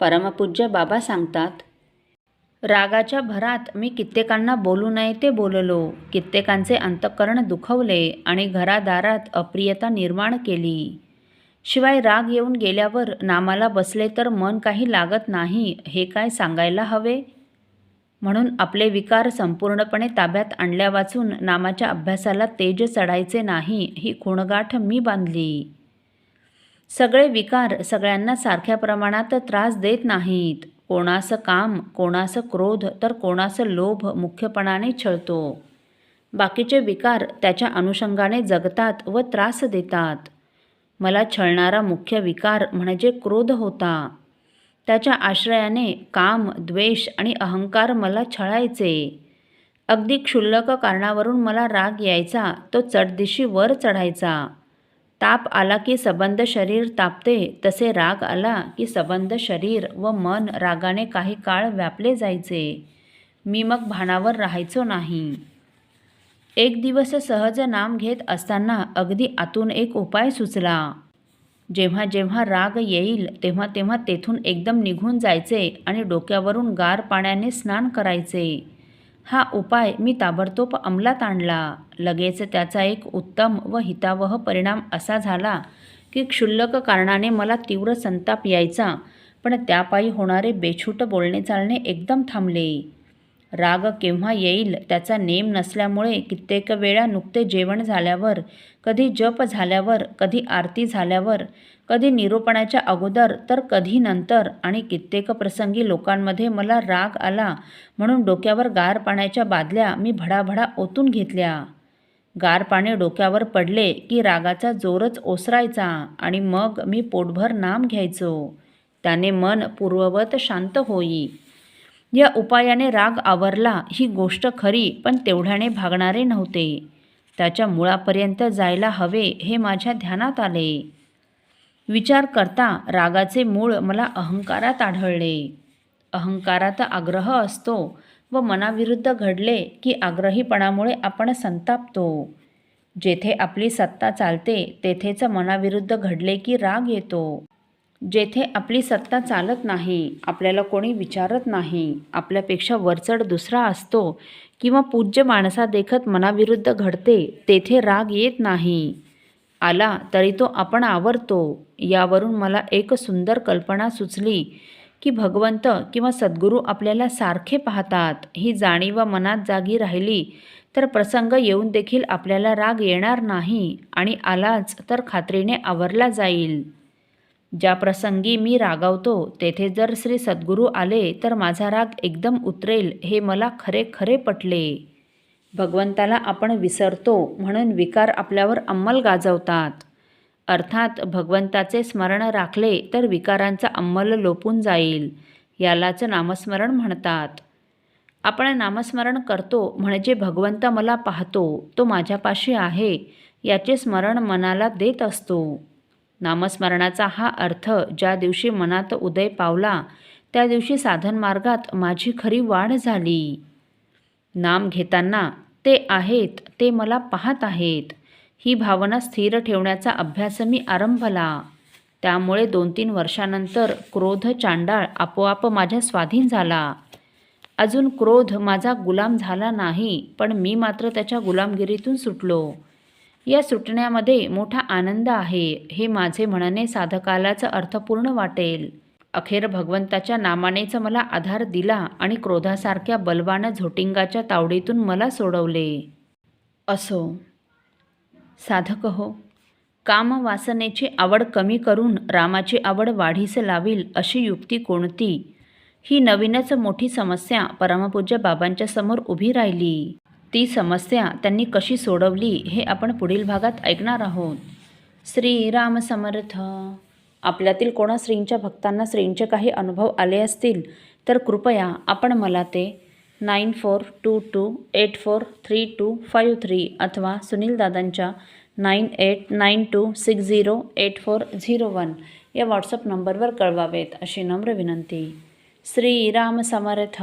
परमपूज्य बाबा सांगतात रागाच्या भरात मी कित्येकांना बोलू नये ते बोललो. कित्येकांचे अंतःकरण दुखवले आणि घरादारात अप्रियता निर्माण केली. शिवाय राग येऊन गेल्यावर नामाला बसले तर मन काही लागत नाही हे काय सांगायला हवे म्हणून आपले विकार संपूर्णपणे ताब्यात आणल्या वाचून नामाच्या अभ्यासाला तेज चढायचे नाही ही खुणगाठ मी बांधली. सगळे विकार सगळ्यांना सारख्या प्रमाणात त्रास देत नाहीत. कोणाचं काम कोणाचं क्रोध तर कोणाचं लोभ मुख्यपणाने छळतो. बाकीचे विकार त्याच्या अनुषंगाने जगतात व त्रास देतात. मला छळणारा मुख्य विकार म्हणजे क्रोध होता. त्याच्या आश्रयाने काम द्वेष आणि अहंकार मला छळायचे. अगदी क्षुल्लक कारणावरून मला राग यायचा तो चढदिशी वर चढायचा. ताप आला की सबंध शरीर तापते तसे राग आला की सबंध शरीर व मन रागाने काही काळ व्यापले जायचे. मी मग भानावर राहायचो नाही. एक दिवस सहज नाम घेत असताना अगदी आतून एक उपाय सुचला. जेव्हा जेव्हा राग येईल तेव्हा तेव्हा तेथून एकदम निघून जायचे आणि डोक्यावरून गार पाण्याने स्नान करायचे. हा उपाय मी ताबडतोब अंमलात आणला. लगेच त्याचा एक उत्तम व हितावह परिणाम असा झाला की क्षुल्लक कारणाने मला तीव्र संताप यायचा पण त्यापायी होणारे बेछूट बोलणे चालणे एकदम थांबले. राग केव्हा येईल त्याचा नेम नसल्यामुळे कित्येक वेळा नुकते जेवण झाल्यावर कधी जप झाल्यावर कधी आरती झाल्यावर कधी निरूपणाच्या अगोदर तर कधी नंतर आणि कित्येक प्रसंगी लोकांमध्ये मला राग आला म्हणून डोक्यावर गार पाण्याच्या बादल्या मी भडाभडा ओतून घेतल्या. गार पाणी डोक्यावर पडले की रागाचा जोरच ओसरायचा आणि मग मी पोटभर नाम घ्यायचो. त्याने मन पूर्ववत शांत होई. या उपायाने राग आवरला ही गोष्ट खरी पण तेवढ्याने भागणारे नव्हते. त्याच्या मुळापर्यंत जायला हवे हे माझ्या ध्यानात आले. विचार करता रागाचे मूळ मला अहंकारात आढळले. अहंकारात आग्रह असतो व मनाविरुद्ध घडले की आग्रहीपणामुळे आपण संतापतो. जेथे आपली सत्ता चालते तेथेच मनाविरुद्ध घडले की राग येतो. जेथे आपली सत्ता चालत नाही आपल्याला कोणी विचारत नाही आपल्यापेक्षा वरचढ दुसरा असतो किंवा पूज्य माणसा देखत मनाविरुद्ध घडते तेथे राग येत नाही. आला तरी तो आपण आवरतो यावरून मला एक सुंदर कल्पना सुचली की भगवंत किंवा सद्गुरू आपल्याला सारखे पाहतात ही जाणीव मनात जागी राहिली तर प्रसंग येऊन देखील आपल्याला राग येणार नाही आणि आलाच तर खात्रीने आवरला जाईल. ज्या प्रसंगी मी रागावतो तेथे जर श्री सद्गुरू आले तर माझा राग एकदम उतरेल हे मला खरे खरे पटले. भगवंताला आपण विसरतो म्हणून विकार आपल्यावर अंमल गाजवतात. अर्थात भगवंताचे स्मरण राखले तर विकारांचा अंमल लोपून जाईल. यालाच नामस्मरण म्हणतात. आपण नामस्मरण करतो म्हणजे भगवंत मला पाहतो तो माझ्यापाशी आहे याचे स्मरण मनाला देत असतो. नामस्मरणाचा हा अर्थ ज्या दिवशी मनात उदय पावला त्या दिवशी साधन मार्गात माझी खरी वाढ झाली. नाम घेताना ते आहेत ते मला पाहत आहेत. ही भावना स्थिर ठेवण्याचा अभ्यास मी आरंभला. त्यामुळे दोन तीन वर्षानंतर क्रोध चांडाळ आपोआप माझ्या स्वाधीन झाला. अजून क्रोध माझा गुलाम झाला नाही पण मी मात्र त्याच्या गुलामगिरीतून सुटलो. या सुटण्यामध्ये मोठा आनंद आहे हे माझे म्हणणे साधकालाच अर्थपूर्ण वाटेल. अखेर भगवंताच्या नामानेच मला आधार दिला आणि क्रोधासारख्या बलवान झोटिंगाच्या तावडीतून मला सोडवले. असो. साधक हो. कामवासनेची आवड कमी करून रामाची आवड वाढीस लावील अशी युक्ती कोणती? ही नवीनच मोठी समस्या परमपूज्य बाबांच्या समोर उभी राहिली. ती समस्या त्यांनी कशी सोडवली हे आपण पुढील भागात ऐकणार आहोत. श्रीराम समर्थ. आपल्यातील कोणा श्रींच्या भक्तांना श्रींचे काही अनुभव आले असतील तर कृपया आपण मला ते nine four two two eight four three two five three अथवा सुनील दादांच्या nine eight nine two six zero eight four zero one या व्हॉट्सअप नंबरवर कळवावेत अशी नम्र विनंती. श्रीराम समर्थ.